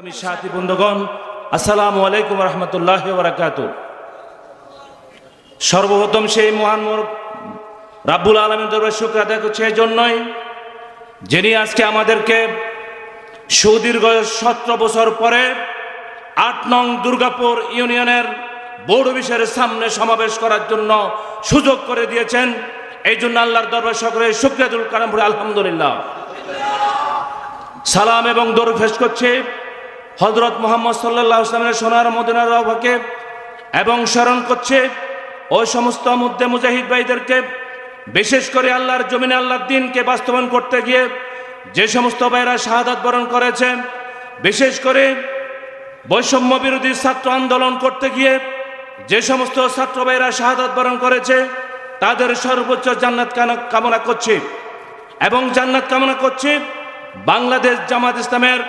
আমি সাথী বন্ধুগণ, আসসালামু আলাইকুম রহমতুল্লাহ বারাকাত সর্বপ্রথম সেই মহান রাব্বুল আলমীর দরবার শুক্র আদায় করছে এই জন্যই যিনি আজকে আমাদেরকে সুদীর্ঘ সতেরো বছর পরে আট নং দুর্গাপুর ইউনিয়নের বোর্ড অফিসের সামনে সমাবেশ করার জন্য সুযোগ করে দিয়েছেন। এই জন্য আল্লাহর দরবার সকলে শুক্রিয়াদুল কালামপুর আলহামদুলিল্লাহ। সালাম এবং দরুদ পেশ করছি। হজরত মোহাম্মদ সাল্লাহ সোনার মদিনার রবাকে এবং স্মরণ করছে ওই সমস্ত মুদ্দে মুজাহিদ ভাইদেরকে, বিশেষ করে আল্লাহর জমিনে আল্লাহর দিনকে বাস্তবায়ন করতে গিয়ে যে সমস্ত ভাইরা শাহাদাত বরণ করেছে, বিশেষ করে বৈষম্য বিরোধী ছাত্র আন্দোলন করতে গিয়ে যে সমস্ত ছাত্র ভাইরা শাহাদাত বরণ করেছে, তাদের সর্বোচ্চ জান্নাত কামনা করছি। এবং জান্নাত কামনা করছি বাংলাদেশ জামাত ইসলামের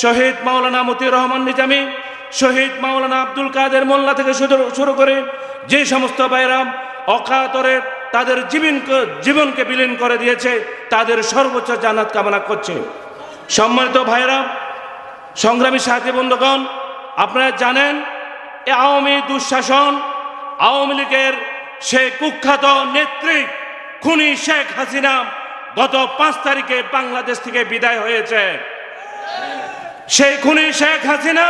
শহীদ মাওলানা মতিউর রহমান নিজামি, শহীদ মাওলানা আব্দুল কাদের মোল্লা থেকে শুরু করে যে সমস্ত বাইরাম অকাতরে তাদের জীবন জীবনকে বিলীন করে দিয়েছে, তাদের সর্বোচ্চ জান্নাত কামনা করছে। সম্মানিত ভাইরা, সংগ্রামী সাথী বন্ধুগণ, আপনারা জানেন, এ আওয়ামী দুঃশাসন, আওয়ামী লীগের সে কুখ্যাত নেত্রী খুনি শেখ হাসিনা গত পাঁচ তারিখে বাংলাদেশ থেকে বিদায় হয়েছে। সেই খুনি শেখ হাসিনা,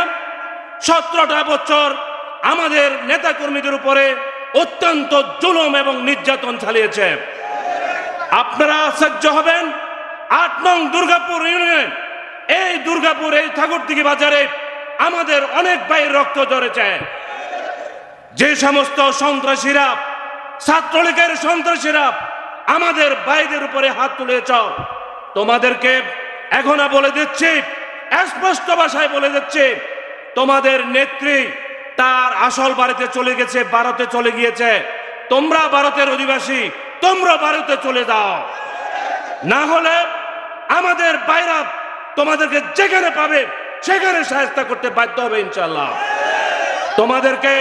সতেরোটা বছর আমাদের নেতাকর্মীদের উপরে অত্যন্ত জুলুম এবং নির্যাতন চালিয়েছে। আপনারা আশ্চর্য হবেন, আট নং দুর্গাপুর ইউনিয়ন, এই দুর্গাপুর, এই ঠাকুরদিঘি বাজারে আমাদের অনেক ভাইয়ের রক্ত ঝরেছে। যে সমস্ত সন্ত্রাসীরা, ছাত্রলীগের সন্ত্রাসীরা আমাদের ভাইদের উপরে হাত তুলেছ, তোমাদেরকে এখনও বলে দিচ্ছি স্পষ্ট ভাষায় বলে দিচ্ছি তোমাদের নেত্রী তার আসল বাড়িতে চলে গেছে, ভারতে চলে গিয়েছে। তোমরা ভারতের অধিবাসী, তোমরা ভারতে চলে যাও। না হলে আমাদের বাইরা তোমাদেরকে যেখানে পাবে, সেখানে সাহায্য করতে বাধ্য হবে ইনশাল্লাহ তোমাদেরকে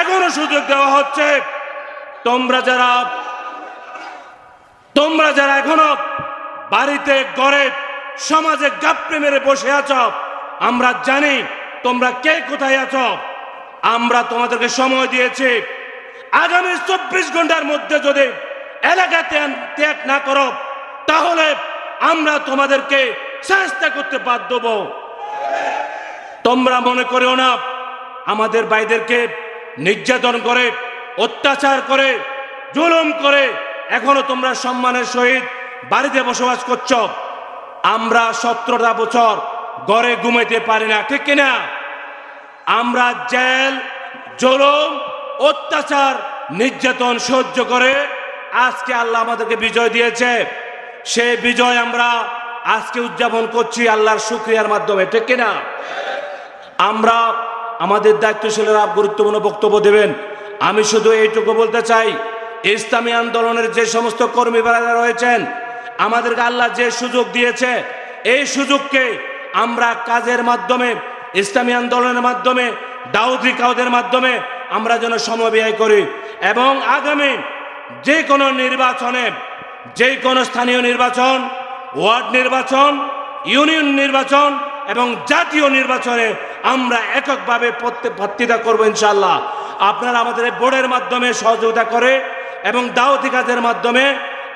এখনও সুযোগ দেওয়া হচ্ছে, তোমরা যারা তোমরা যারা এখনও বাড়িতে গড়ে সমাজে গাপ্পে মেরে বসে আছ। আমরা জানি তোমরা কে কোথায় আছ। আমরা তোমাদেরকে সময় দিয়েছি। আগামী চব্বিশ ঘণ্টার মধ্যে যদি এলাকা ত্যাগ না করো, তাহলে আমরা তোমাদেরকে চেষ্টা করতে বাধ্য তোমরা মনে করিও না, আমাদের ভাইদেরকে নির্যাতন করে, অত্যাচার করে, জুলুম করে, এখনও তোমরা সম্মানের সহিত বাড়িতে বসবাস করছ। আমরা সতেরোটা বছর ঘরে ঘুমাইতে পারি না, ঠিক কিনা? আমরা জেল, জুলুম, অত্যাচার, নির্যাতন সহ্য করে আজকে আল্লাহ আমাদেরকে বিজয় দিয়েছে। সে বিজয় আমরা আজকে উদযাপন করছি আল্লাহর শুক্রিয়ার মাধ্যমে, ঠিক কিনা? আমরা আমাদের দায়িত্বশীলরা গুরুত্বপূর্ণ বক্তব্য দেবেন। আমি শুধু এইটুকু বলতে চাই, ইসলামী আন্দোলনের যে সমস্ত কর্মী ভাইরা রয়েছেন আমাদেরকে আল্লাহ যে সুযোগ দিয়েছে, এই সুযোগকে আমরা কাজের মাধ্যমে, ইসলামী আন্দোলনের মাধ্যমে, দাউদি কাউদের মাধ্যমে আমরা যেন সময় ব্যয় করি এবং আগামী যে কোনো নির্বাচনে যে কোনো স্থানীয় নির্বাচন, ওয়ার্ড নির্বাচন, ইউনিয়ন নির্বাচন এবং জাতীয় নির্বাচনে আমরা এককভাবে ভর্তিতা করব ইনশাল্লাহ আপনারা আমাদের বোর্ডের মাধ্যমে সহযোগিতা করে এবং দাওয়াতি কাজের মাধ্যমে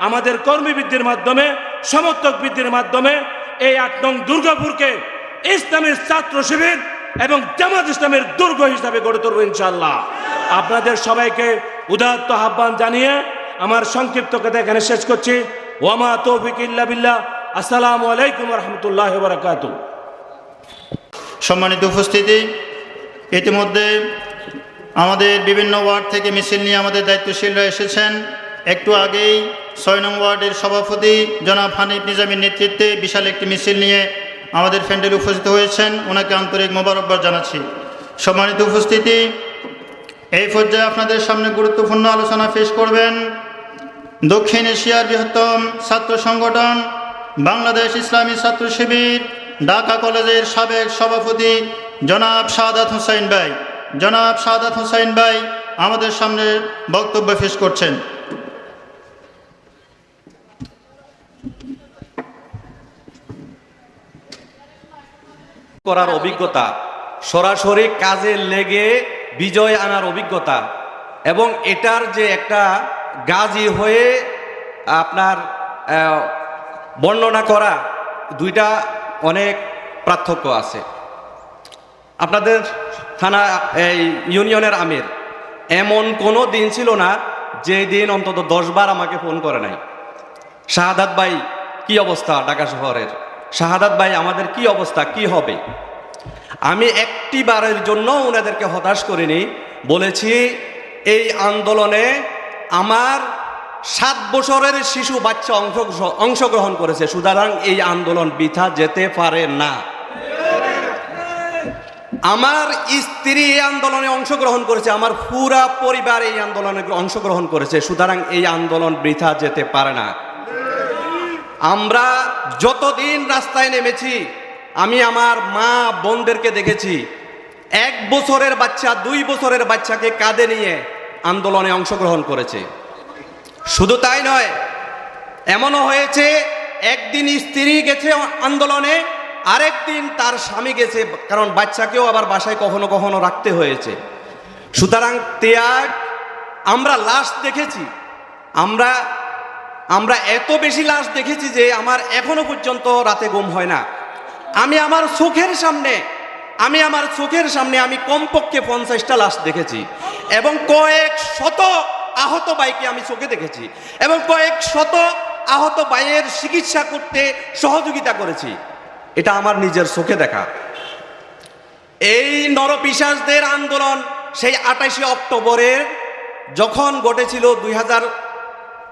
আমাদের কর্মী বৃদ্ধির মাধ্যমে সমর্থক বৃদ্ধির মাধ্যমে এই আট নং দুর্গাপুরকে ইসলামের ছাত্র শিবির এবং জামাত ইসলামের দুর্গ হিসাবে গড়ে তুলব ইনশাল্লাহ আপনাদের সবাইকে উদাত্ত আহ্বান জানিয়ে আমার সংক্ষিপ্ত কথা এখানে শেষ করছি। ওয়ামা তৌফিক ইল্লা বিল্লাহ। আসসালামু আলাইকুম রহমতুল্লাহ বারাকাতুহ। সম্মানিত উপস্থিতি, ইতিমধ্যে আমাদের বিভিন্ন ওয়ার্ড থেকে মিছিল নিয়ে আমাদের দায়িত্বশীলরা এসেছেন। একটু আগেই ছয় নং ওয়ার্ডের সভাপতি জনাব হানিফ নিজামীর নেতৃত্বে বিশাল একটি মিছিল নিয়ে আমাদের ফ্যান্ডেলে উপস্থিত হয়েছেন। ওনাকে আন্তরিক মোবারকবাদ জানাচ্ছি। সম্মানিত উপস্থিতি, এই পর্যায়ে আপনাদের সামনে গুরুত্বপূর্ণ আলোচনা পেশ করবেন দক্ষিণ এশিয়ার বৃহত্তম ছাত্র সংগঠন, বাংলাদেশ ইসলামী ছাত্র শিবির, ঢাকা কলেজের সাবেক সভাপতি জনাব সাদাত হুসাইন ভাই। জনাব সাদাত হুসাইন ভাই আমাদের সামনে বক্তব্য পেশ করছেন। করার অভিজ্ঞতা। সরাসরি কাজে লেগে বিজয় আনার অভিজ্ঞতা। এবং এটার যে একটা গাজী হয়ে আপনার বর্ণনা করা দুইটা অনেক পার্থক্য আছে। আপনাদের থানা এই ইউনিয়নের আমির এমন কোনো দিন ছিল না যে দিন অন্তত দশবার আমাকে ফোন করে নাই। শাহাদাত ভাই কি অবস্থা ঢাকা শহরের? শাহাদাত ভাই, আমাদের কি অবস্থা? কি হবে? আমি একটি বারের জন্য ওনাদেরকে হতাশ করিনি। বলেছি, এই আন্দোলনে আমার সাত বছরের শিশু বাচ্চা অংশ, অংশগ্রহণ করেছে। সুতরাং এই আন্দোলন বৃথা যেতে পারে না। আমার স্ত্রী এই আন্দোলনে অংশগ্রহণ করেছে, আমার পুরা পরিবার এই আন্দোলনে অংশগ্রহণ করেছে। সুতরাং এই আন্দোলন বৃথা যেতে পারে না। আমরা যতদিন রাস্তায় নেমেছি, আমি আমার মা বোনদেরকে দেখেছি। এক বছরের বাচ্চা দুই বছরের বাচ্চাকে কাঁধে নিয়ে আন্দোলনে অংশগ্রহণ করেছে। শুধু তাই নয়, এমনও হয়েছে, একদিন স্ত্রী গেছে আন্দোলনে, আরেকদিন তার স্বামী গেছে, কারণ বাচ্চাকেও আবার বাসায় কখনো কখনো রাখতে হয়েছে। সুতরাং ত্যাগ আমরা লাশ দেখেছি, আমরা আমরা এত বেশি লাশ দেখেছি যে আমার এখনও পর্যন্ত রাতে ঘুম হয় না। আমি আমার চোখের সামনে, আমি আমার চোখের সামনে আমি কমপক্ষে পঞ্চাশটা লাশ দেখেছি এবং কয়েক শত আহত বাইকে আমি চোখে দেখেছি এবং কয়েক শত আহত বাইয়ের চিকিৎসা করতে সহযোগিতা করেছি। এটা আমার নিজের চোখে দেখা। এই নরপিশাসদের আন্দোলন সেই আঠাশে অক্টোবরের যখন ঘটেছিল দুই হাজার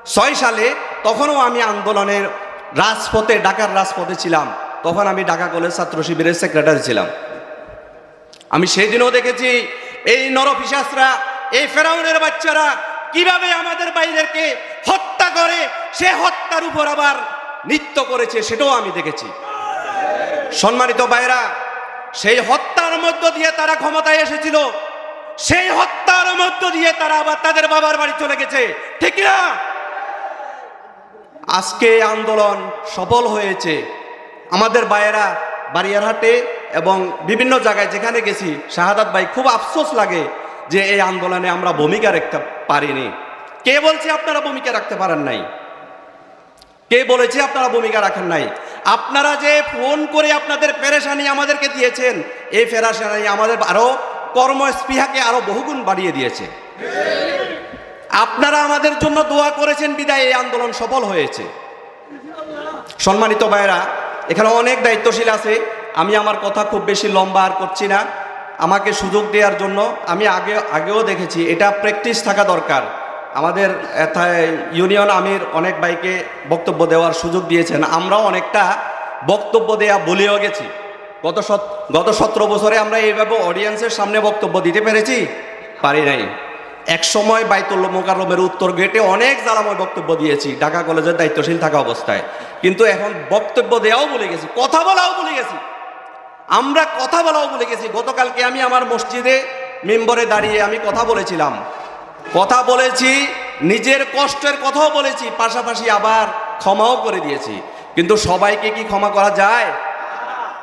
ছয় সালে তখনও আমি আন্দোলনের রাজপথে, ঢাকার রাজপথে ছিলাম। তখন আমি ঢাকা কলেজ ছাত্র শিবিরের সেক্রেটারি ছিলাম। আমি সেই দিনও দেখেছি এই নরপিশাসরা এই ফেরাউনের বাচ্চারা কীভাবে আমাদের বাইরেকে হত্যা করে, সে হত্যার উপর আবার নৃত্য করেছে, সেটাও আমি দেখেছি। সম্মানিত ভাইরা সেই হত্যার মধ্য দিয়ে তারা ক্ষমতায় এসেছিল। সেই হত্যার মধ্য দিয়ে তারা আবার তাদের বাবার বাড়ি চলে গেছে। ঠিক না আজকে আন্দোলন সফল হয়েছে। আমাদের ভাইয়েরা বারিয়ারহাটে এবং বিভিন্ন জায়গায় যেখানে গেছি, শাহাদাত ভাই খুব আফসোস লাগে যে এই আন্দোলনে আমরা ভূমিকা রাখতে পারিনি। কে বলছে আপনারা ভূমিকা রাখতে পারেন নাই? কে বলেছে আপনারা ভূমিকা রাখেন নাই? আপনারা যে ফোন করে আপনাদের পেরেশানি আমাদেরকে দিয়েছেন, এই পেরেশানি আমাদের আরও কর্মস্পৃহাকে আরও বহুগুণ বাড়িয়ে দিয়েছে। আপনারা আমাদের জন্য দোয়া করেছেন, বিদায়, এই আন্দোলন সফল হয়েছে। সম্মানিত ভাইরা এখানে অনেক দায়িত্বশীল আছে। আমি আমার কথা খুব বেশি লম্বা আর করছি না। আমাকে সুযোগ দেওয়ার জন্য আমি আগে, আগেও দেখেছি, এটা প্র্যাকটিস থাকা দরকার। আমাদের ইউনিয়ন আমির অনেক ভাইকে বক্তব্য দেওয়ার সুযোগ দিয়েছেন। আমরাও অনেকটা বক্তব্য দেয়া বলেও গেছি। গত গত সতেরো বছরে আমরা এইভাবে অডিয়েন্সের সামনে বক্তব্য দিতে পেরেছি? পারি নাই। এক সময় বাইতুল মোকাররমের উত্তর গেটে অনেক জ্বালাময় বক্তব্য দিয়েছি। ঢাকা কলেজের দায়িত্বশীল থাকা অবস্থায়। কিন্তু এখন বক্তব্য দেওয়াও বলে গেছি, কথা বলাও বলে গেছি। আমরা কথা বলাও বলে গেছি। গতকালকে আমি আমার মসজিদে মেম্বরে দাঁড়িয়ে আমি কথা বলেছিলাম। কথা বলেছি, নিজের কষ্টের কথাও বলেছি, পাশাপাশি আবার ক্ষমাও করে দিয়েছি। কিন্তু সবাইকে কি ক্ষমা করা যায়?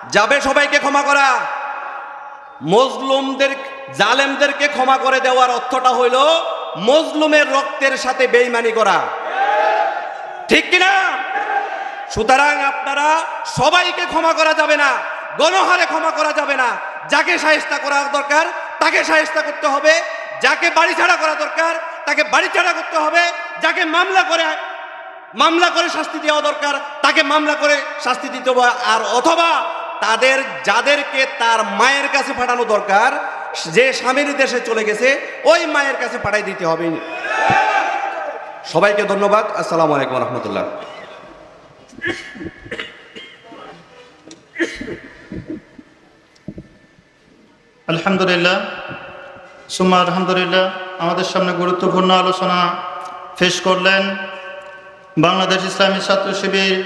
যাবে সবাইকে ক্ষমা করা? মজলুমদের জালেমদেরকে ক্ষমা করে দেওয়ার অর্থটা হইল মজলুমের রক্তের সাথে বেইমানি করা। ঠিক কিনা? সুতরাং আপনারা সবাইকে ক্ষমা করা যাবে না, গণহারে ক্ষমা করা যাবে না। যাকে সাহেস্তা করা দরকার, তাকে সাহেস্তা করতে হবে। যাকে বাড়ি ছাড়া করা দরকার, তাকে বাড়ি ছাড়া করতে হবে। যাকে মামলা করে মামলা করে শাস্তি দেওয়া দরকার, তাকে মামলা করে শাস্তি দিতে হবে। আর অথবা তাদের, যাদেরকে তার মায়ের কাছে পাঠানো দরকার যে স্বামীর দেশে চলে গেছে, ওই মায়ের কাছে পাঠাই দিতে হবে। সবাইকে ধন্যবাদ। আসসালামু আলাইকুম রহমতুল্লাহ। আলহামদুলিল্লাহ। সুম্মা আলহামদুলিল্লাহ, আমাদের সামনে গুরুত্বপূর্ণ আলোচনা পেশ করলেন বাংলাদেশ ইসলামী ছাত্র শিবির,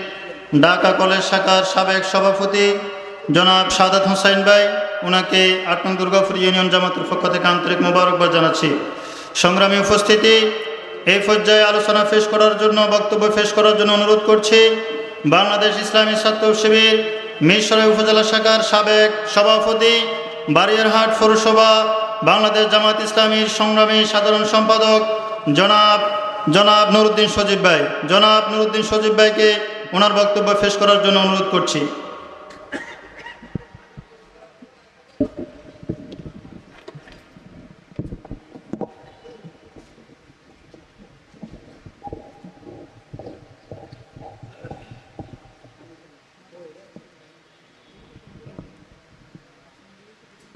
ঢাকা কলেজ শাখার সাবেক সভাপতি জনাব সাদাত হোসাইন ভাই ওনাকে আট নং দুর্গাপুর ইউনিয়ন জামাতের পক্ষ থেকে আন্তরিক মোবারকবাদ জানাচ্ছি। সংগ্রামী উপস্থিতি, এই পর্যায়ে আলোচনা পেশ করার জন্য, বক্তব্য পেশ করার জন্য অনুরোধ করছি, বাংলাদেশ ইসলামী ছাত্র শিবির, মিরসরাই উপজেলা শাখার সাবেক সভাপতি, বারিয়ারহাট পৌরসভা, বাংলাদেশ জামাত ইসলামীর সংগ্রামী সাধারণ সম্পাদক, জনাব জনাব নুরুদ্দিন সজীব ভাই। জনাব নুরুদ্দিন সজীব ভাইকে ওনার বক্তব্য পেশ করার জন্য অনুরোধ করছি।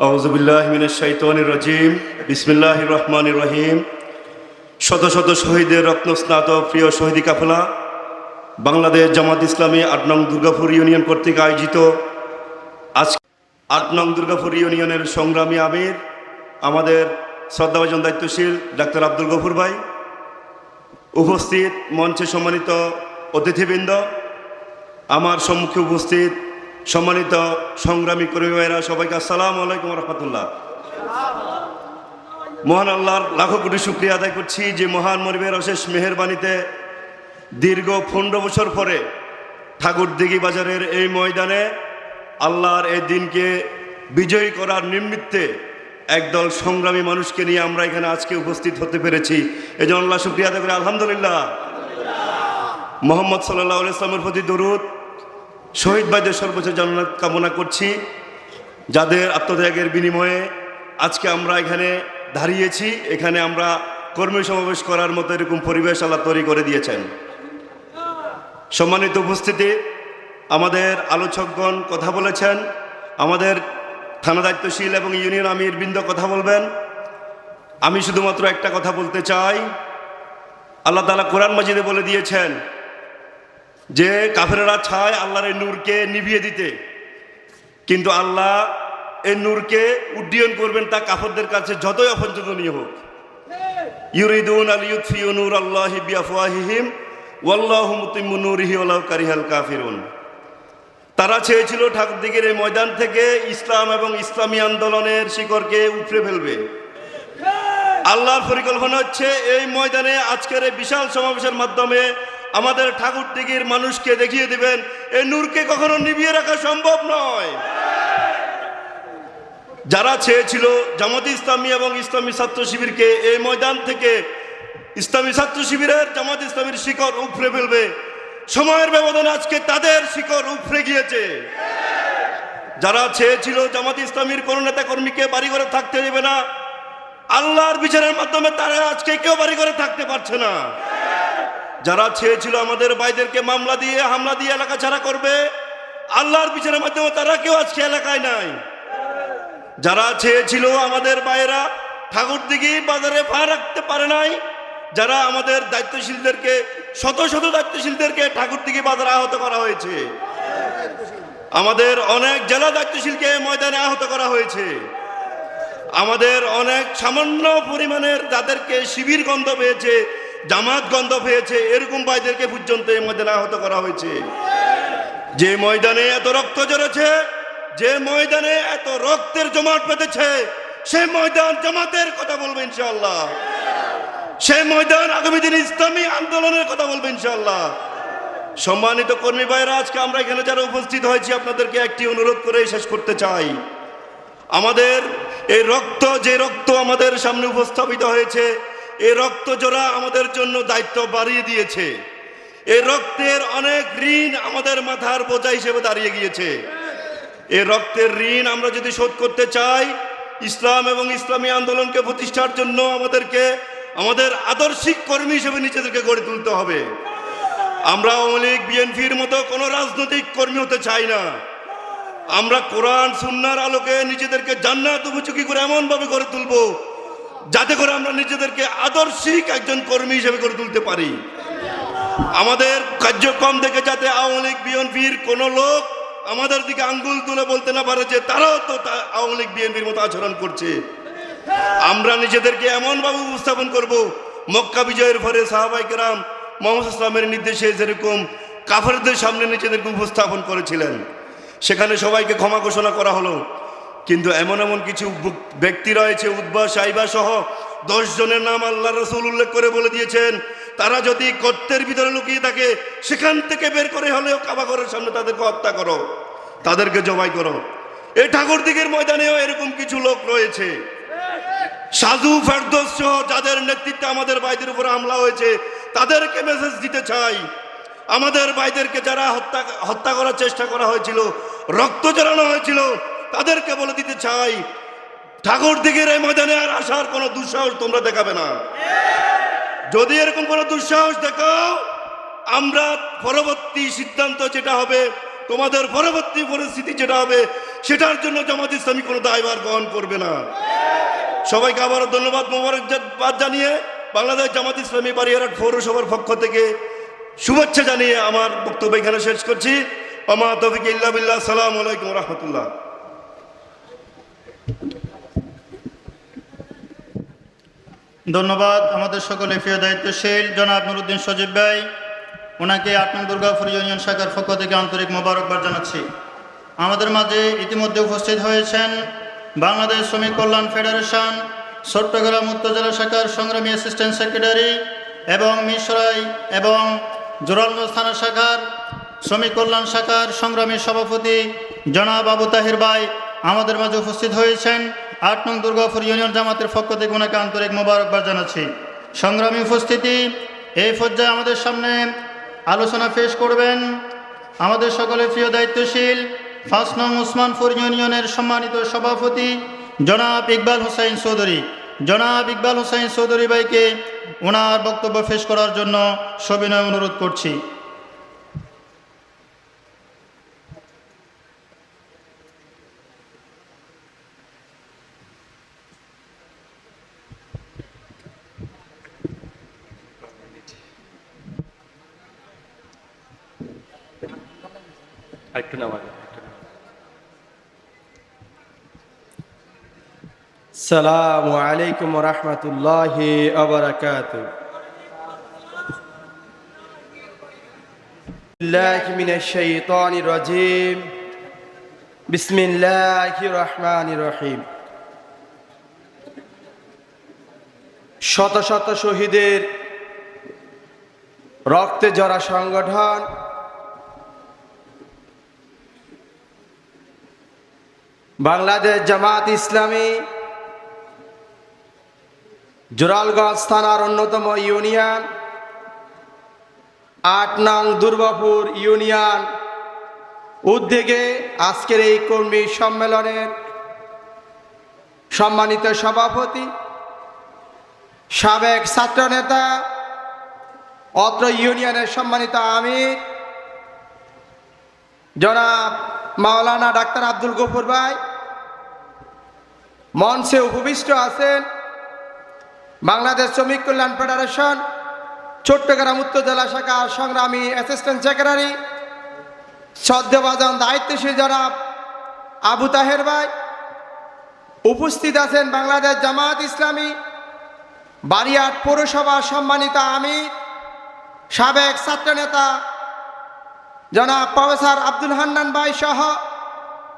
আউজবিল্লাহমিনাশাইতানির বিসমিল্লাহ রহমান রহিম। শত শত শহীদের রত্নস্নাত প্রিয় শহীদি কাফেলা, বাংলাদেশ জামাত ইসলামী আট নং দুর্গাপুর ইউনিয়ন কর্তৃক আয়োজিত আজ আট নং দুর্গাপুর ইউনিয়নের সংগ্রামী আমির, আমাদের শ্রদ্ধাভাজন দায়িত্বশীল ডাক্তার আব্দুল গফুর ভাই, উপস্থিত মঞ্চে সম্মানিত অতিথিবৃন্দ, আমার সম্মুখে উপস্থিত সম্মানিত সংগ্রামী কর্মী ভাইরা সবাইকে আসসালামু আলাইকুম রহমতুল্লাহ। মহান আল্লাহর লাখো কোটি শুক্রিয়া আদায় করছি যে মহান মরিবের অশেষ মেহেরবানিতে দীর্ঘ পনেরো বছর পরে ঠাকুরদিঘি বাজারের এই ময়দানে আল্লাহর এই দিনকে বিজয়ী করার নিমিত্তে একদল সংগ্রামী মানুষকে নিয়ে আমরা এখানে আজকে উপস্থিত হতে পেরেছি। এই জন্য আল্লাহ শুক্রিয়া আদায় করি। আলহামদুলিল্লাহ। মোহাম্মদ সাল্লাহ ইসলামের প্রতি দরুদ। শহীদ ভাইদের সর্বোচ্চ জান্নাত কামনা করছি, যাদের আত্মত্যাগের বিনিময়ে আজকে আমরা এখানে দাঁড়িয়েছি, এখানে আমরা কর্মী সমাবেশ করার মতো এরকম পরিবেশ আল্লাহ তৈরি করে দিয়েছেন। সম্মানিত উপস্থিতি, আমাদের আলোচকগণ কথা বলেছেন, আমাদের থানা দায়িত্বশীল এবং ইউনিয়ন আমির বৃন্দ কথা বলবেন। আমি শুধুমাত্র একটা কথা বলতে চাই, আল্লাহ তালা কোরআন মাজিদে বলে দিয়েছেন যে কাফেরা চায় আল্লাহর এই নূরকে নিভিয়ে দিতে। কিন্তু আল্লাহ এই নূরকে উড্ডয়ন করবেন তা কাফরদের কাছে যতই অপঞ্চনীয় হোক। ইউরিদুন আল ইউথফিউ নূর আল্লাহ বিআফওয়াহিহিম ওয়াল্লাহু ওয়ালাউ কারিহাল কাফিরুন। তারা চেয়েছিল ঠাকুরদিগের এই ময়দান থেকে ইসলাম এবং ইসলামী আন্দোলনের শিকড়কে উপড়ে ফেলবে। আল্লাহর পরিকল্পনা হচ্ছে এই ময়দানে আজকের এই বিশাল সমাবেশের মাধ্যমে আমাদের ঠাকুর দিঘির মানুষকে দেখিয়ে দিবেন এই নূরকে কখনো নিভিয়ে রাখা সম্ভব নয়। যারা চেয়েছিল জামাত ইসলামী এবং ইসলামী ছাত্র শিবিরকে এই ময়দান থেকে ইসলামী ছাত্র শিবিরের, জামাত ইসলামীর শিকড় উফরে ফেলবে। সময়ের ব্যবধানে আজকে তাদের শিকড় উফরে গিয়েছে। যারা চেয়েছিল জামাত ইসলামীর কোন নেতা কর্মীকে বাড়ি ঘরে থাকতে দেবে না, আল্লাহর বিচারের মাধ্যমে তারা আজকে কেউ বাড়ি ঘরে থাকতে পারছে না। যারা চেয়েছিল আমাদের ভাইদেরকে মামলা দিয়ে, হামলা দিয়ে এলাকা ছাড়া করবে, আল্লাহর বিচারের মাধ্যমে তারা কেউ আজকে এলাকায় নাই। যারা চেয়েছিল আমাদের ভাইয়েরা ঠাকুর দিঘি বাজারে পা রাখতে পারে নাই, যারা আমাদের দায়িত্বশীলদেরকে, শত শত দায়িত্বশীলদেরকে ঠাকুর দিঘি বাজারে আহত করা হয়েছে। আমাদের অনেক জেলা দায়িত্বশীলকে ময়দানে আহত করা হয়েছে। আমাদের অনেক সামান্য পরিমাণের যাদেরকে শিবির গন্ধ পেয়েছে জামাত গন্ধ পেয়েছে, এরকম ভাইদেরকে পর্যন্ত এই ময়দানে আহত করা হয়েছে। যে ময়দানে এত রক্ত জড়েছে যে ময়দানে এত রক্তের জমাট পেতেছে সে ময়দান জামাতের কথা বলবে ইনশাল্লাহ সেই ময়দান আগামী দিন ইসলামী আন্দোলনের কথা বলবে ইনশাল্লাহ সম্মানিত কর্মী ভাইরা আজকে আমরা এখানে যারা উপস্থিত হয়েছি, আপনাদেরকে একটি অনুরোধ করে শেষ করতে চাই। আমাদের এই রক্ত, যে রক্ত আমাদের সামনে উপস্থাপিত হয়েছে এই রক্ত জোড়া আমাদের জন্য দায়িত্ব বাড়িয়ে দিয়েছে। এই রক্তের অনেক ঋণ আমাদের মাথার বোঝা হিসেবে দাঁড়িয়ে গিয়েছে। এই রক্তের ঋণ আমরা যদি শোধ করতে চাই, ইসলাম এবং ইসলামী আন্দোলনকে প্রতিষ্ঠার জন্য আমাদেরকে, আমাদের আদর্শিক কর্মী হিসেবে নিজেদেরকে গড়ে তুলতে হবে। আমরা লীগ, বিএনপির মতো কোনো রাজনৈতিক কর্মী হতে চাই না। আমরা কোরআন, সুন্নার আলোকে নিজেদেরকে জান্নাত উপযোগী করে এমনভাবে গড়ে তুলব যাতে করে আমরা নিজেদেরকে আদর্শিক একজন কর্মী হিসেবে গড়ে তুলতে পারি। আমাদের কার্যক্রম দেখে যাতে আওয়ামী লীগ, বিএনপির কোনো লোক আমাদের দিকে আঙ্গুল তুলে বলতে না পারে যে তারাও তো তা- আওয়ামী লীগ, বিএনপির মতো আচরণ করছে। আমরা নিজেদেরকে এমনভাবে উপস্থাপন করব, মক্কা বিজয়ের পরে সাহাবাইকেরাম মোহাম্মদ ইসলামের নির্দেশে যেরকম কাফারদের সামনে নিজেদেরকে উপস্থাপন করেছিলেন, সেখানে সবাইকে ক্ষমা ঘোষণা করা হলো। কিন্তু এমন এমন কিছু ব্যক্তি রয়েছে উদ্বা সাইবা সহ দশ জনের নাম আল্লাহ রসুল উল্লেখ করে বলে দিয়েছেন। তারা যদি গর্তের ভিতরে লুকিয়ে থাকে, সেখান থেকে বের করে হলেও কাবাগরের সামনে তাদেরকে হত্যা করো, তাদেরকে জবাই করো। এই ঠাকুর দিকের ময়দানেও এরকম কিছু লোক রয়েছে। সাধু, ফেরদোস সহ যাদের নেতৃত্বে আমাদের ভাইদের উপর হামলা হয়েছে, তাদেরকে মেসেজ দিতে চাই। আমাদের ভাইদেরকে যারা হত্যা হত্যা করার চেষ্টা করা হয়েছিল, রক্ত জড়ানো হয়েছিল তাদেরকে বলে দিতে চাই, ঠাকুর দিকের এই ময়দানে আর আসার কোনো দুঃসাহস তোমরা দেখাবে না। যদি এরকম কোনো দুঃসাহস দেখাও, আমরা পরবর্তী সিদ্ধান্ত যেটা হবে, তোমাদের পরবর্তী পরিস্থিতি যেটা হবে, সেটার জন্য জামাত ইসলামী কোনো দায়ভার গ্রহণ করবে না। সবাইকে আবারও ধন্যবাদ, মোবারকবাদ জানিয়ে বাংলাদেশ জামাত ইসলামী বাড়িয়ারহাট পৌরসভার পক্ষ থেকে শুভেচ্ছা জানিয়ে আমার বক্তব্য এখানে শেষ করছি। আমা তফিক ইল্লা বিল্লাহ। সালাম আলাইকুম রহমতুল্লাহ। ধন্যবাদ আমাদের সকলে প্রিয় দায়িত্বশীল জনাব নুরুদ্দিন সজীব ভাই। ওনাকে আট দুর্গাপুর ইউনিয়ন শাখার পক্ষ থেকে আন্তরিক মোবারকবাদ জানাচ্ছি। আমাদের মাঝে ইতিমধ্যে উপস্থিত হয়েছেন বাংলাদেশ শ্রমিক কল্যাণ ফেডারেশন, চট্টগ্রাম উত্তর জেলা শাখার সংগ্রামী অ্যাসিস্ট্যান্ট সেক্রেটারি এবং মিশরাই এবং জোরালগঞ্জ থানা শাখার শ্রমিক কল্যাণ শাখার সংগ্রামী সভাপতি জনাব আবু তাহির ভাই। আমাদের মাঝে উপস্থিত হয়েছেন আট নং দুর্গাপুর ইউনিয়ন জামাতের পক্ষ থেকে ওনাকে আন্তরিক মোবারকবাদ জানাচ্ছি। সংগ্রামী উপস্থিতি এই পর্যায়ে আমাদের সামনে আলোচনা পেশ করবেন আমাদের সকলের প্রিয় দায়িত্বশীল ফার্স্ট নং উসমানপুর ইউনিয়নের সম্মানিত সভাপতি জনাব ইকবাল হোসাইন চৌধুরী। জনাব ইকবাল হোসাইন চৌধুরী ভাইকে ওনার বক্তব্য পেশ করার জন্য সবিনয় অনুরোধ করছি একটু নামা সালামু আলাইকুম রহমতুল্লাহ আবরাকাত الله من الشيطان الرجيم بسم الله الرحمن الرحيم শত শত শহীদের রক্তে জরা সংগঠন বাংলাদেশ জামাত ইসলামী জোরালগঞ্জ থানার অন্যতম ইউনিয়ন। আট নং দুর্গাপুর ইউনিয়ন। উদ্যোগে আজকের এই কর্মী সম্মেলনের সম্মানিত সভাপতি, সাবেক ছাত্রনেতা, অত্র ইউনিয়নের সম্মানিত আমির, জনাব মাওলানা ডাক্তার আব্দুল গফুর ভাই। মঞ্চে উপবিষ্ট আছেন বাংলাদেশ শ্রমিক কল্যাণ ফেডারেশন, চট্টগ্রাম উত্তর জেলা শাখা সংগ্রামী অ্যাসিস্ট্যান্ট সেক্রেটারি শ্রদ্ধেভাজন দায়িত্বশীল জনাব আবু তাহের ভাই, উপস্থিত আছেন বাংলাদেশ জামাত ইসলামী বারিয়াট পৌরসভা সম্মানিত আমির, সাবেক ছাত্রনেতা জনাব প্রফেসর আব্দুল হান্নান ভাই সহ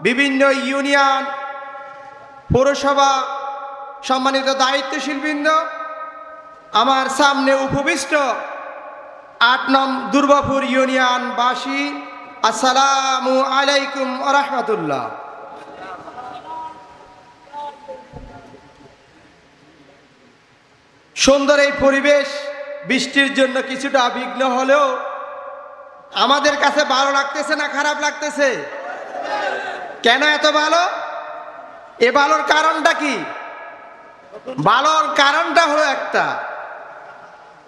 বিভিন্ন ইউনিয়ন, পৌরসভা সম্মানিত দায়িত্বশীলবৃন্দ, আমার সামনে উপবিষ্ট আট নম দুর্গাপুর ইউনিয়নবাসী, আসসালামু আলাইকুম রহমতুল্লাহ। সুন্দর এই পরিবেশ, বৃষ্টির জন্য কিছুটা বিঘ্ন হলেও আমাদের কাছে ভালো লাগতেছে না খারাপ লাগতেছে? কেন এত ভালো? এ ভালোর কারণটা কি? ভালোর কারণটা হলো একটা।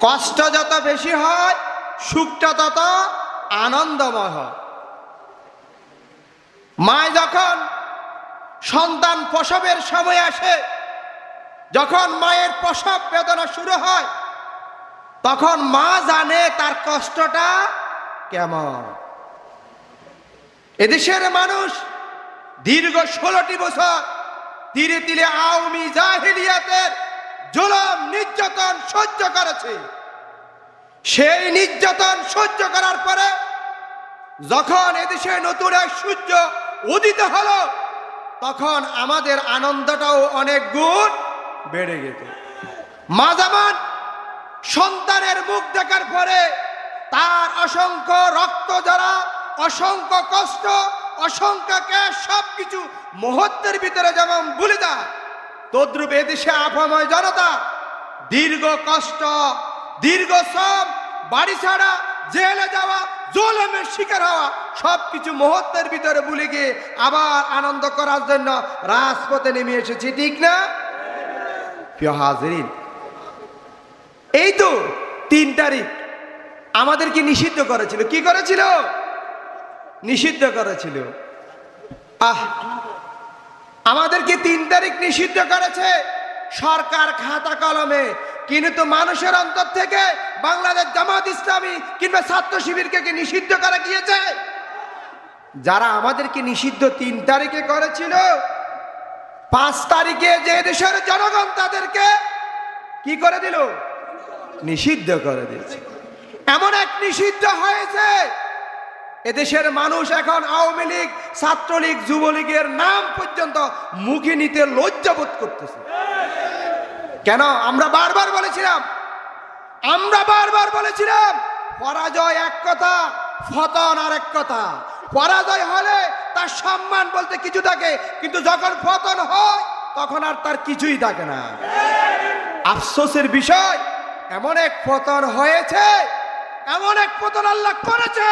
কষ্ট যত বেশি হয়, সুখটা তত আনন্দময় হয়। মায় যখন সন্তান প্রসবের সময় আসে, যখন মায়ের প্রসব বেদনা শুরু হয়, তখন মা জানে তার কষ্টটা কেমন। এদেশের মানুষ দীর্ঘ ষোলোটি বছর ধীরে ধীরে আওয়ামী জাহিলিয়াতের জুলম, নির্যাতন সহ্য করেছে। সেই নির্যাতন সহ্য করার পরে যখন এদেশে নতুন এক সূর্য উদিত হলো, তখন আমাদের আনন্দটাও অনেক গুণ বেড়ে গেছে। মা যেমন সন্তানের মুখ দেখার পরে তার অসংখ্য রক্ত যারা অসংখ্য কষ্ট অসংখ্যকে সব কিছু মুহূর্তের ভিতরে যেমন ভুলে যায় তদ্রুপ এদেশে আপাময় জনতা, দীর্ঘ কষ্ট, দীর্ঘ শ্রম, বাড়ি ছাড়া, জেলে যাওয়া, জোলেমের শিকার হওয়া সব কিছু মুহূর্তের ভিতরে ভুলে গিয়ে আবার আনন্দ করার জন্য রাজপথে নেমে এসেছি, ঠিক না? প্রিয় হাজরিন, এই তো তিন তারিখ, আমাদেরকে নিষিদ্ধ করেছিল, কি করেছিল? নিষিদ্ধ করেছিল। আহ, আমাদেরকে তিন তারিখ নিষিদ্ধ করেছে সরকার খাতা কলমে। কিন্তু মানুষের অন্তর থেকে বাংলাদেশ জামাত ইসলামী কিংবা ছাত্র শিবিরকে কি নিষিদ্ধ করা গিয়েছে? যারা আমাদেরকে নিষিদ্ধ তিন তারিখে করেছিল, পাঁচ তারিখে যে দেশের জনগণ তাদেরকে কি করে দিল? নিষিদ্ধ করে দিয়েছে। এমন এক নিষিদ্ধ হয়েছে এদেশের মানুষ এখন আওয়ামী লীগ, ছাত্রলীগ, যুবলীগের নাম পর্যন্ত মুখে নিতে লজ্জাবোধ করতেছে। কেন? আমরা বারবার বলেছিলাম, আমরা বারবার বলেছিলাম, পরাজয় এক কথা, ফতন আর এক কথা। পরাজয় হলে তার সম্মান বলতে কিছু থাকে, কিন্তু যখন ফতন হয়, তখন আর তার কিছুই থাকে না। আফসোসের বিষয়, এমন এক পতন হয়েছে, এমন এক পতন আল্লাহ করেছে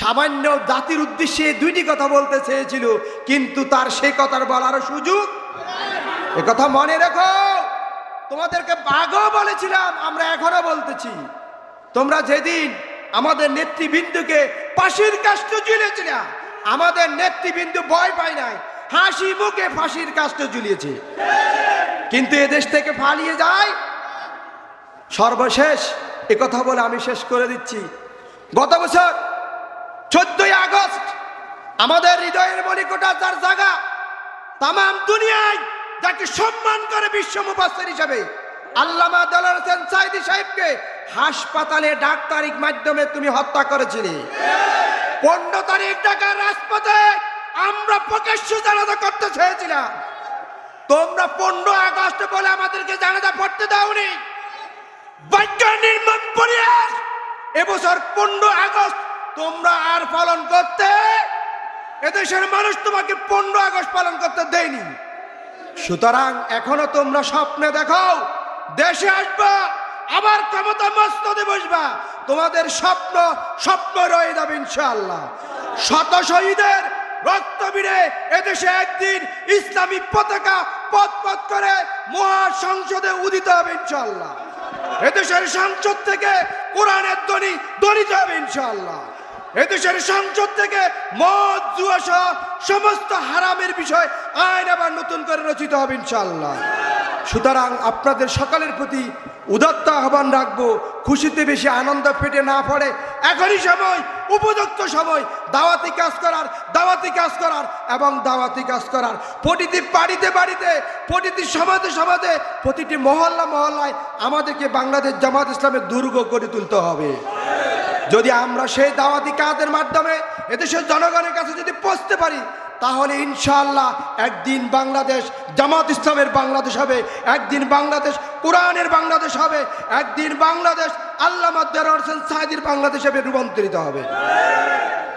সামান্য জাতির উদ্দেশ্যে দুইটি কথা বলতে চেয়েছিল, কিন্তু তার সেই কথার বলার সুযোগ। কথা মনে রেখো। তোমাদেরকে আগেও বলেছিলাম, আমরা এখনও বলতেছি। তোমরা যেদিন আমাদের নেতৃবৃন্দুকে ফাঁসির কাষ্ট ঝুলিয়েছিল, আমাদের নেতৃবৃন্দু ভয় পায় নাই, হাসি মুখে ফাঁসির কাষ্ট ঝুলিয়েছে। কিন্তু এদেশ থেকে পালিয়ে যায়। সর্বশেষ কথা বলে আমি শেষ করে দিচ্ছি। গত বছর চোদ্দই আগস্ট আমাদের হৃদয়ের মণিকোটা যার জায়গা তাম দুনিয়ায় যাকে সম্মান করে বিশ্ব মুফাসসির হিসাবে, আল্লামা দলার হোসেন সাইদি সাহেবকে হাসপাতালে ডাক্তারিক মাধ্যমে তুমি হত্যা করেছিলে। পনেরো তারিখ ঢাকার রাজপথে আমরা প্রকাশ্য জানাজা করতে চেয়েছিলাম। তোমরা পনেরো আগস্ট বলে আমাদেরকে জানাজা পড়তে দাওনি। বাক্য নির্মাণ পরিবেশ এবছর পনেরো আগস্ট তোমরা আর পালন করতে এদেশের মানুষ তোমাকে পনেরো আগস্ট পালন করতে দেয়নি। সুতরাং এখনও তোমরা স্বপ্নে দেখো, দেশে আসবা, আবার ক্ষমতা মস্তদে বসবা। তোমাদের স্বপ্ন স্বপ্ন রয়ে যাবে ইনশাআল্লাহ। শত শহীদের রক্ত বিড়ে এদেশে একদিন ইসলামী পতাকা পথ পথ করে মহা সংসদে উদিত হবে ইনশাআল্লাহ। এদেশের সংসদ থেকে কোরআনের ধ্বনি ধ্বনিত হবে ইনশাআল্লাহ। এদেশের সংসদ থেকে মদ জুয়া সহ সমস্ত হারামের বিষয় আইন আবার নতুন করে রচিত হবে ইনশাল্লাহ সুতরাং আপনাদের সকলের প্রতি উদাত্ত আহ্বান রাখব, খুশিতে বেশি আনন্দ ফেটে না পড়ে, এখনই সময়, উপযুক্ত সময়, দাওয়াতি কাজ করার, দাওয়াতি কাজ করার এবং দাওয়াতি কাজ করার। প্রতিটি বাড়িতে বাড়িতে, প্রতিটি সমাজে সমাজে, প্রতিটি মহল্লা মহল্লায় আমাদেরকে বাংলাদেশ জামাত ইসলামের দুর্গ করে তুলতে হবে। যদি আমরা সেই দাওয়াতি কাজের মাধ্যমে এদেশের জনগণের কাছে যদি পৌঁছতে পারি, তাহলে ইনশাল্লাহ একদিন বাংলাদেশ, জামাত ইসলামের বাংলাদেশ হবে, একদিন বাংলাদেশ, কোরআনের বাংলাদেশ হবে, একদিন বাংলাদেশ আল্লাহ হোসেন সাহেদির বাংলাদেশ হবে রূপান্তরিত হবে।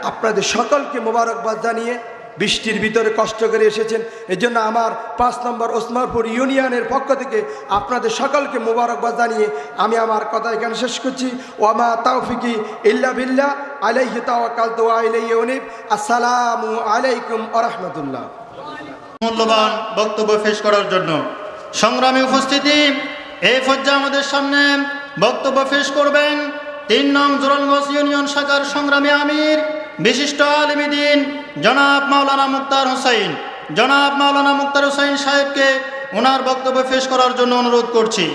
আপনাদের সকলকে মোবারকবাদ জানিয়ে বৃষ্টির ভিতরে কষ্ট করে এসেছেন। এই জন্য আমার পাঁচ নম্বর ওসমানপুর ইউনিয়নের পক্ষ থেকে আপনাদের সকলকে মোবারকবাদ জানিয়ে আমি আমার কথা এখানে শেষ করছি। ওয়ামা তাওফিকি ইল্লা বিল্লাহ, আলাইহি তাওয়াক্কাল তো আলাইহি উনিব আসসালামু আলাইকুম ওয়া রাহমাতুল্লাহ। মূল্যবান বক্তব্য পেশ করার জন্য সংগ্রামী উপস্থিতি এই পর্যায়ে আমাদের সামনে বক্তব্য পেশ করবেন। তিন নং জোরালগঞ্জ ইউনিয়ন শাখার সংগ্রামী আমির, বিশিষ্ট আলমিদিন জনাব মাওলানা মুক্তার হোসাইন, জনাব মাওলানা মুক্তার হোসাইন সাহেবকে ওনার বক্তব্য পেশ করার জন্য অনুরোধ করছি।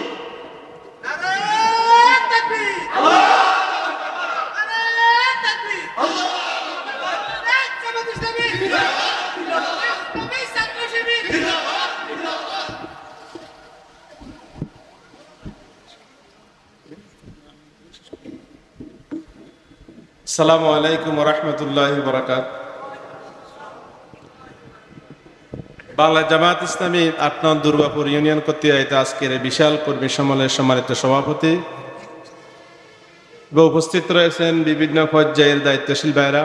সালামু আলাইকুম রহমতুল্লাহ বরাকাত বাংলা জামাত ইসলামী আট নং দুর্গাপুর ইউনিয়ন কর্তৃক আজকের বিশাল কর্মী সম্মেলনের সম্মানিত সভাপতি এবং উপস্থিত রয়েছেন বিভিন্ন পর্যায়ের দায়িত্বশীল ভাইরা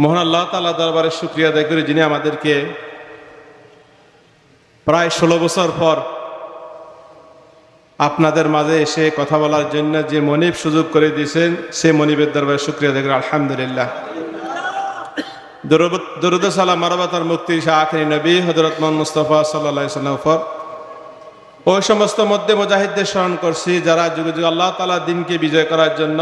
মোহন আল্লাহ তালা দরবারে শুক্রিয়া আদায় করি যিনি আমাদেরকে প্রায় ষোলো বছর পর আপনাদের মাঝে এসে কথা বলার জন্য যে মনিব সুযোগ করে দিয়েছেন, সে মনিবের দরবারে শুক্রিয়া আদায় করি। আলহামদুলিল্লাহ। দরুদ সালাম মারাবাতার মুক্তি শাহ আখরি নবী হজরত মুস্তফা সাল্লা সাল্লাম পর ওই সমস্ত মধ্যে মুজাহিদদের স্মরণ করছি, যারা যুগে যুগে আল্লাহ তালা দিনকে বিজয় করার জন্য,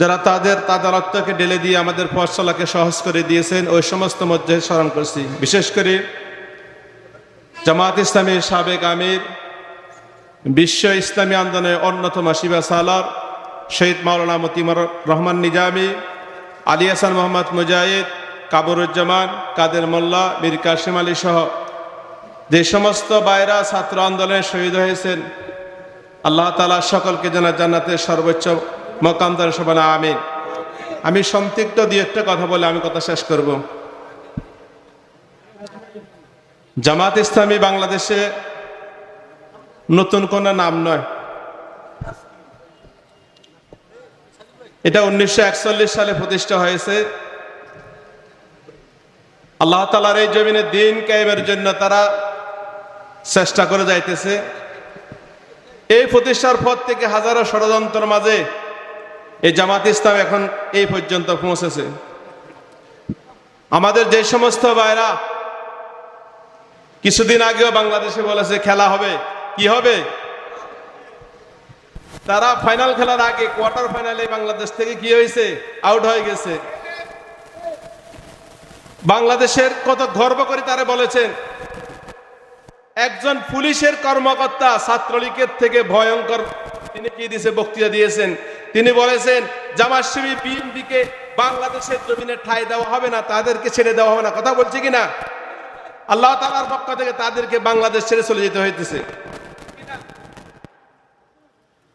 যারা তাদের তাদের রক্তকে ঢেলে দিয়ে আমাদের ফসলাকে সহজ করে দিয়েছেন, ওই সমস্ত মধ্যে স্মরণ করছি। বিশেষ করে জামাত ইসলামীর সাবেক আমির, বিশ্ব ইসলামী আন্দোলনের অন্যতম শিবা সালার শহীদ মাওলানা মতিমর রহমান নিজামী আলী হাসান মোহাম্মদ মুজাহিদ, কাবরুজ্জামান, কাদের মোল্লা, মীর কাশিম আলী সহ যে সমস্ত বাইরা ছাত্র আন্দোলনে শহীদ হয়েছেন, আল্লাহ তালা সকলকে যেন জান্নাতের সর্বোচ্চ মকাম দ্বারা সবানা আমিন। আমি সম্পৃক্ত দিয়ে একটা কথা বলে আমি কথা শেষ করব। জামাত ইসলামী বাংলাদেশে নতুন কোনো নাম নয়। এটা উনিশশো একচল্লিশ সালে প্রতিষ্ঠা হয়েছে। আল্লাহ তালার এই জমিনে দিন কায়েমের জন্য তারা চেষ্টা করে যাইতেছে। এই প্রতিষ্ঠার পর থেকে হাজারো ষড়যন্ত্রের মাঝে এই জামাত ইসলাম এখন এই পর্যন্ত পৌঁছেছে। আমাদের যে সমস্ত ভাইরা কিছুদিন আগেও বাংলাদেশে বলেছে, খেলা হবে। কি হবে? তারা ফাইনাল খেলার আগে কোয়ার্টার ফাইনালে বাংলাদেশ থেকে কি হয়েছে? আউট হয়ে গেছে। বাংলাদেশের কত গর্ব করে তারা বলেছেন, একজন পুলিশের কর্মকর্তা ছাত্রলীগের থেকে ভয়ঙ্কর, তিনি কি দিয়েছে বক্তৃতা দিয়েছেন? তিনি বলেছেন জামাত শিবি বিএনপিকে বাংলাদেশের জমিনে ঠাই দেওয়া হবে না, তাদেরকে ছেড়ে দেওয়া হবে না। কথা বলছে কিনা? আল্লাহ তালার পক্ষ থেকে তাদেরকে বাংলাদেশ ছেড়ে চলে যেতে হইতেছে।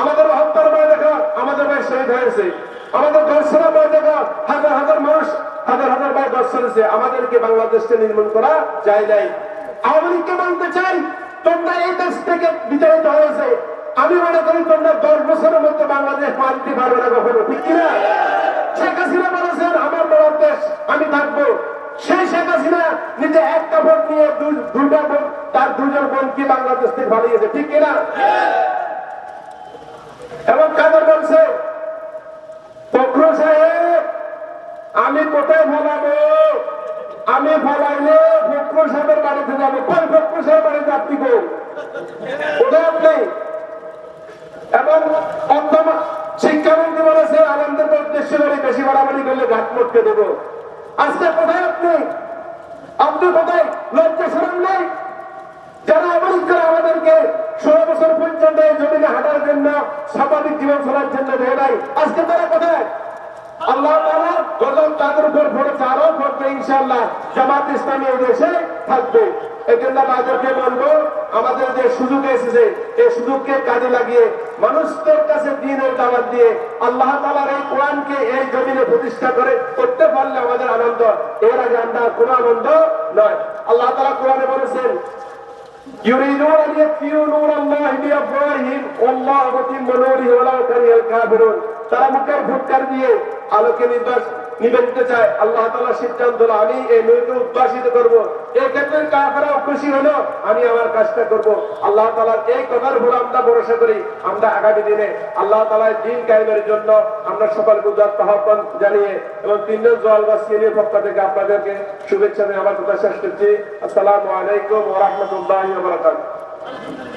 আমাদের হত্যার ভয় দেখো, আমাদের ভাই শহীদ হয়েছে। আমাদের দর্শনের ভয় দেখো, হাজার হাজার মানুষ, হাজার হাজার ভাই দর্শন হয়েছে। আমাদেরকে বাংলাদেশকে নির্মূল করা যায় নাই। আওয়ামী লীগকে বলতে চাই, তোমরা এই দেশ থেকে বিতাড়িত হয়েছে। আমি মনে করি তোমরা দশ বছরের মধ্যে বাংলাদেশ পাল্টি পারবে না কখনো, ঠিক কিনা শেখ হাসিনা বলেছেন, আমার বড় দেশ, আমি থাকব। সেই শেখ হাসিনা নিজে একটা ভোট নিয়ে দুইটা তার দুজন বোনকে বাংলাদেশ থেকে পালিয়েছে, ঠিক কিনা এবং কাদের বলছে? ফখরু সাহেব, আমি কোথায় ফলাবো? আমি ফলাইলে ফখরু সাহেবের বাড়িতে যাব কই ফখরু সাহেব বাড়িতে আপনি গো আপনি এবং অন্তম শিক্ষামন্ত্রী বলেছে, আনন্দের উদ্দেশ্য করে বেশি বাড়াবাড়ি করলে ঘাট মটকে দেবো। আজকে কোথায় আপনি আপনি কোথায় লজ্জা সরম নেই? যারা অবৈধ আমাদেরকে ষোলো আল্লাহ বলব, আমাদের যে সুযোগ এসেছে, এই সুযোগকে কাজে লাগিয়ে মানুষের কাছে দিনের দাওয়াত দিয়ে আল্লাহ তাআলার এই কোরআনকে এই জমিনে প্রতিষ্ঠা করে করতে পারলে আমাদের আনন্দ। এর আগে আমরা কোনো আনন্দ নয়। আল্লাহ তাআলা কোরআনে বলেছেন يريدون أن يطفئوا نور الله بأفواههم والله متم نوره ولو كره الكافرون তারা মুখের ফুটকার দিয়ে আলোকে নির্বাস নিবে দিতে চায়। আল্লাহ তাআলা সিদ্ধান্ত হলো, আমি এই নূরকে উদ্ভাসিত করব। এই ক্ষেত্রে কাফেরাও খুশি হলো, আমি আমার কাজটা করব। আল্লাহ তাআলার এই কথার উপর আমরা ভরসা করি। আমরা আগামী দিনে আল্লাহ তাআলার দিন কায়েমের জন্য আমরা সকলকে উদাত্ত আহ্বান জানিয়ে এবং তিনজন জলবাস সিনিয়র পক্ষ থেকে আপনাদেরকে শুভেচ্ছা নিয়ে আমার কথা শেষ করছি। আসসালামু আলাইকুম ওয়া রাহমাতুল্লাহি ওয়া বারাকাতুহু।